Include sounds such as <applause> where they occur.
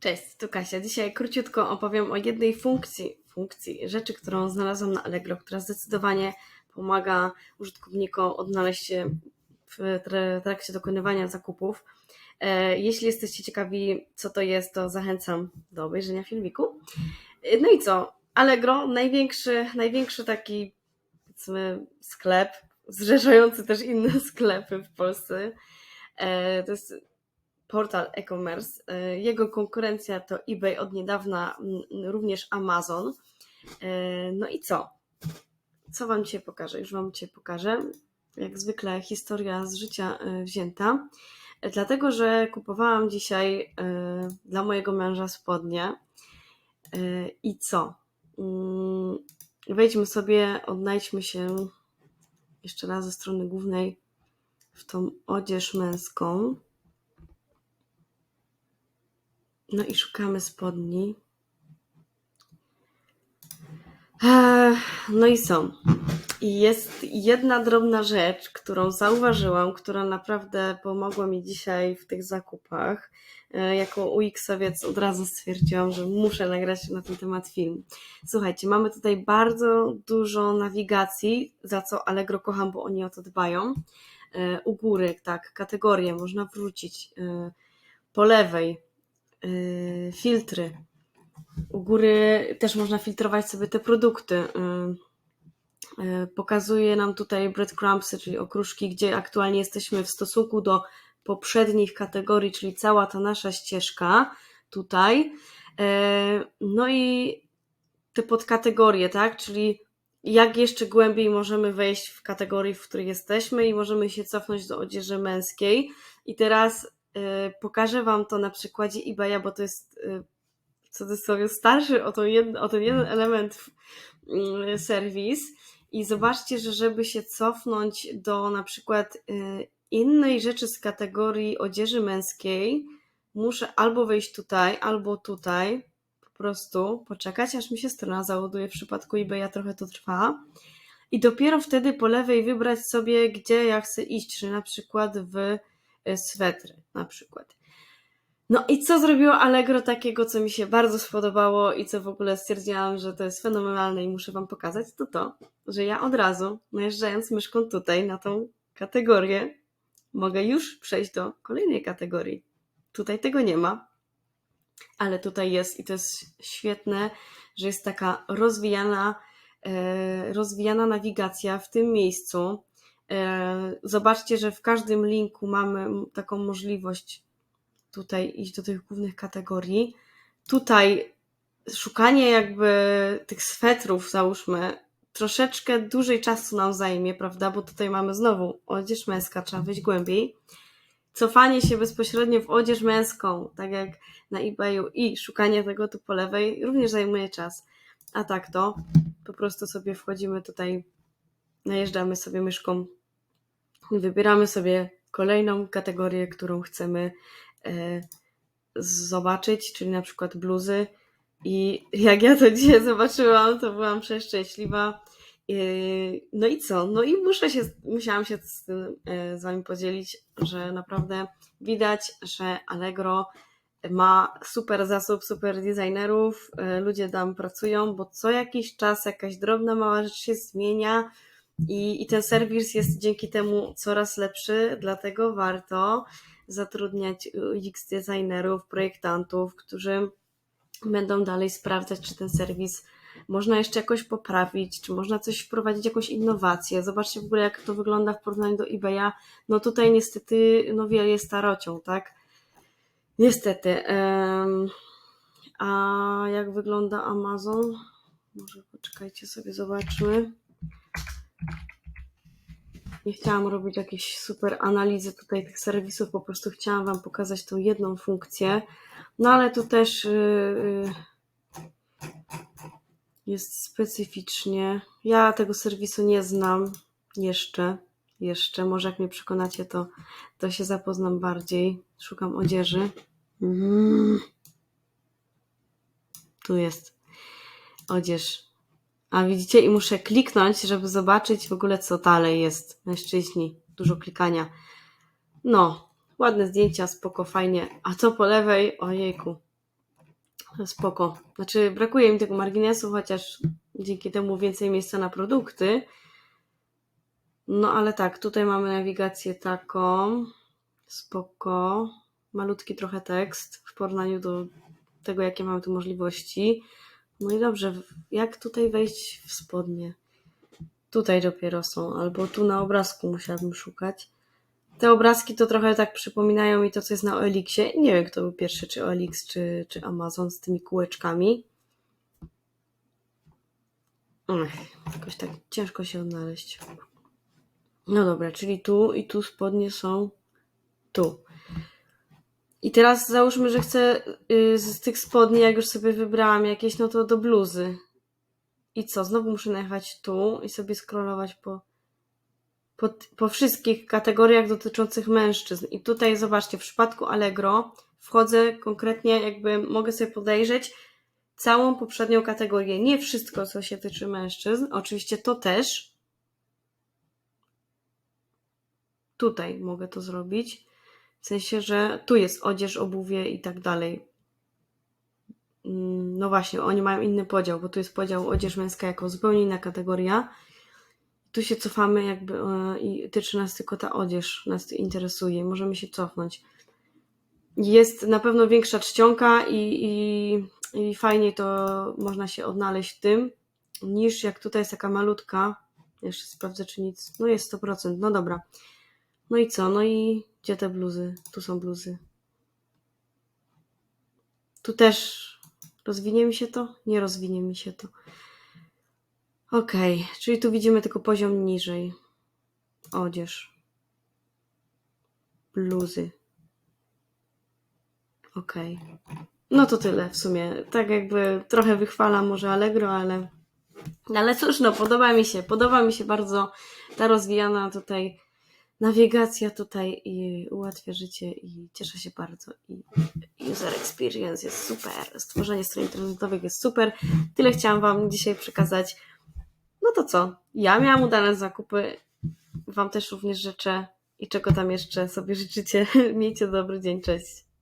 Cześć, tu Kasia. Dzisiaj króciutko opowiem o jednej funkcji, funkcji, rzeczy, którą znalazłam na Allegro, która zdecydowanie pomaga użytkownikom odnaleźć się w tra- trakcie dokonywania zakupów. E, Jeśli jesteście ciekawi, co to jest, to zachęcam do obejrzenia filmiku. E, No i co? Allegro, największy, największy taki sklep, zrzeszający też inne <laughs> sklepy w Polsce. E, To jest portal e-commerce. E, Jego konkurencja to eBay od niedawna, również Amazon. E, No i co? Co Wam dzisiaj pokażę? Już Wam dzisiaj pokażę. Jak zwykle historia z życia e, wzięta. Dlatego, że kupowałam dzisiaj dla mojego męża spodnie. I co? Mm, Wejdźmy sobie, odnajdźmy się jeszcze raz ze strony głównej w tą odzież męską. No i szukamy spodni. Eee, No i są. I jest jedna drobna rzecz, którą zauważyłam, która naprawdę pomogła mi dzisiaj w tych zakupach. E, Jako UX-owiec od razu stwierdziłam, że muszę nagrać na ten temat film. Słuchajcie, mamy tutaj bardzo dużo nawigacji, za co Allegro kocham, bo oni o to dbają. E, U góry, tak, kategorie można wrócić. Po lewej yy, filtry. U góry też można filtrować sobie te produkty. Yy, yy, Pokazuje nam tutaj breadcrumbsy, czyli okruszki, gdzie aktualnie jesteśmy w stosunku do poprzednich kategorii, czyli cała ta nasza ścieżka tutaj. No i te podkategorie, tak? Czyli jak jeszcze głębiej możemy wejść w kategorii, w której jesteśmy i możemy się cofnąć do odzieży męskiej. I teraz y, pokażę Wam to na przykładzie eBaya, bo to jest y, w cudzysłowie starszy o, to jed, o ten jeden element y, serwis. I zobaczcie, że żeby się cofnąć do na przykład y, innej rzeczy z kategorii odzieży męskiej, muszę albo wejść tutaj, albo tutaj, po prostu poczekać, aż mi się strona załaduje. W przypadku eBaya trochę to trwa. I dopiero wtedy po lewej wybrać sobie, gdzie ja chcę iść, czy na przykład w swetry, na przykład. No i co zrobiło Allegro takiego, co mi się bardzo spodobało i co w ogóle stwierdziłam, że to jest fenomenalne i muszę Wam pokazać, to to, że ja od razu, najeżdżając myszką tutaj na tą kategorię, mogę już przejść do kolejnej kategorii. Tutaj tego nie ma, ale tutaj jest i to jest świetne, że jest taka rozwijana, e, rozwijana nawigacja w tym miejscu. E, Zobaczcie, że w każdym linku mamy taką możliwość tutaj iść do tych głównych kategorii. Tutaj szukanie jakby tych swetrów, załóżmy, troszeczkę dłużej czasu nam zajmie, prawda? Bo tutaj mamy znowu odzież męska, trzeba wejść głębiej. Cofanie się bezpośrednio w odzież męską, tak jak na eBayu i szukanie tego tu po lewej również zajmuje czas. A tak to po prostu sobie wchodzimy tutaj, najeżdżamy sobie myszką wybieramy sobie kolejną kategorię, którą chcemy e, zobaczyć, czyli na przykład bluzy. I jak ja to <laughs> dzisiaj zobaczyłam, to byłam przeszczęśliwa. Yy, No i co? No i muszę się, musiałam się z tym e, z Wami podzielić, że naprawdę widać, że Allegro ma super zasób, super designerów, e, ludzie tam pracują, bo co jakiś czas jakaś drobna, mała rzecz się zmienia i, i ten serwis jest dzięki temu coraz lepszy, dlatego warto zatrudniać UX designerów, projektantów, którzy będą dalej sprawdzać, czy ten serwis można jeszcze jakoś poprawić, czy można coś wprowadzić, jakąś innowację. Zobaczcie w ogóle, jak to wygląda w porównaniu do eBaya. No tutaj niestety, no wiele jest starocią, tak? Niestety. A jak wygląda Amazon? Może poczekajcie sobie, zobaczmy. Nie chciałam robić jakiejś super analizy tutaj tych serwisów, po prostu chciałam Wam pokazać tą jedną funkcję. No ale tu też yy, jest specyficznie. Ja tego serwisu nie znam jeszcze. Jeszcze. Może jak mnie przekonacie, to, to się zapoznam bardziej. Szukam odzieży. Mm. Tu jest odzież. A widzicie, i muszę kliknąć, żeby zobaczyć w ogóle, co dalej jest. Mężczyźni, dużo klikania. No, ładne zdjęcia, spoko, fajnie. A co po lewej? Ojejku. Spoko. Znaczy, brakuje mi tego marginesu, chociaż dzięki temu więcej miejsca na produkty. No ale tak, tutaj mamy nawigację taką. Spoko. Malutki trochę tekst w porównaniu do tego, jakie mamy tu możliwości. No i dobrze, jak tutaj wejść w spodnie? Tutaj dopiero są, albo tu na obrazku musiałabym szukać. Te obrazki to trochę tak przypominają mi to, co jest na OLX-ie. Nie wiem, kto był pierwszy, czy OLX, czy, czy Amazon z tymi kółeczkami. Ech, jakoś tak ciężko się odnaleźć. No dobra, czyli tu i tu spodnie są tu. I teraz załóżmy, że chcę y, z tych spodni, jak już sobie wybrałam jakieś, no to do bluzy. I co? Znowu muszę najechać tu i sobie scrollować po, po, po wszystkich kategoriach dotyczących mężczyzn. I tutaj zobaczcie, w przypadku Allegro wchodzę konkretnie, jakby mogę sobie podejrzeć całą poprzednią kategorię. Nie wszystko, co się tyczy mężczyzn. Oczywiście to też. Tutaj mogę to zrobić. W sensie, że tu jest odzież, obuwie i tak dalej. Mm, No właśnie, oni mają inny podział, bo tu jest podział odzież męska jako zupełnie inna kategoria. Tu się cofamy jakby e, i tyczy nas tylko ta odzież, nas interesuje. Możemy się cofnąć. Jest na pewno większa czcionka i, i, i fajniej to można się odnaleźć w tym, niż jak tutaj jest taka malutka. Jeszcze sprawdzę, czy nic. No jest 100%. No dobra. No i co? No i gdzie te bluzy? Tu są bluzy. Tu też rozwinie mi się to? Nie rozwinie mi się to. Okej, czyli tu widzimy tylko poziom niżej. Odzież. Bluzy. Okej. No to tyle w sumie. Tak jakby trochę wychwalam może Allegro, ale ale cóż, no podoba mi się. Podoba mi się bardzo ta rozwijana tutaj nawigacja tutaj i ułatwia życie i cieszę się bardzo. I user experience jest super. Stworzenie stron internetowych jest super. Tyle chciałam Wam dzisiaj przekazać. No to co? Ja miałam udane zakupy. Wam też również życzę. I czego tam jeszcze sobie życzycie. <laughs> Miejcie dobry dzień. Cześć.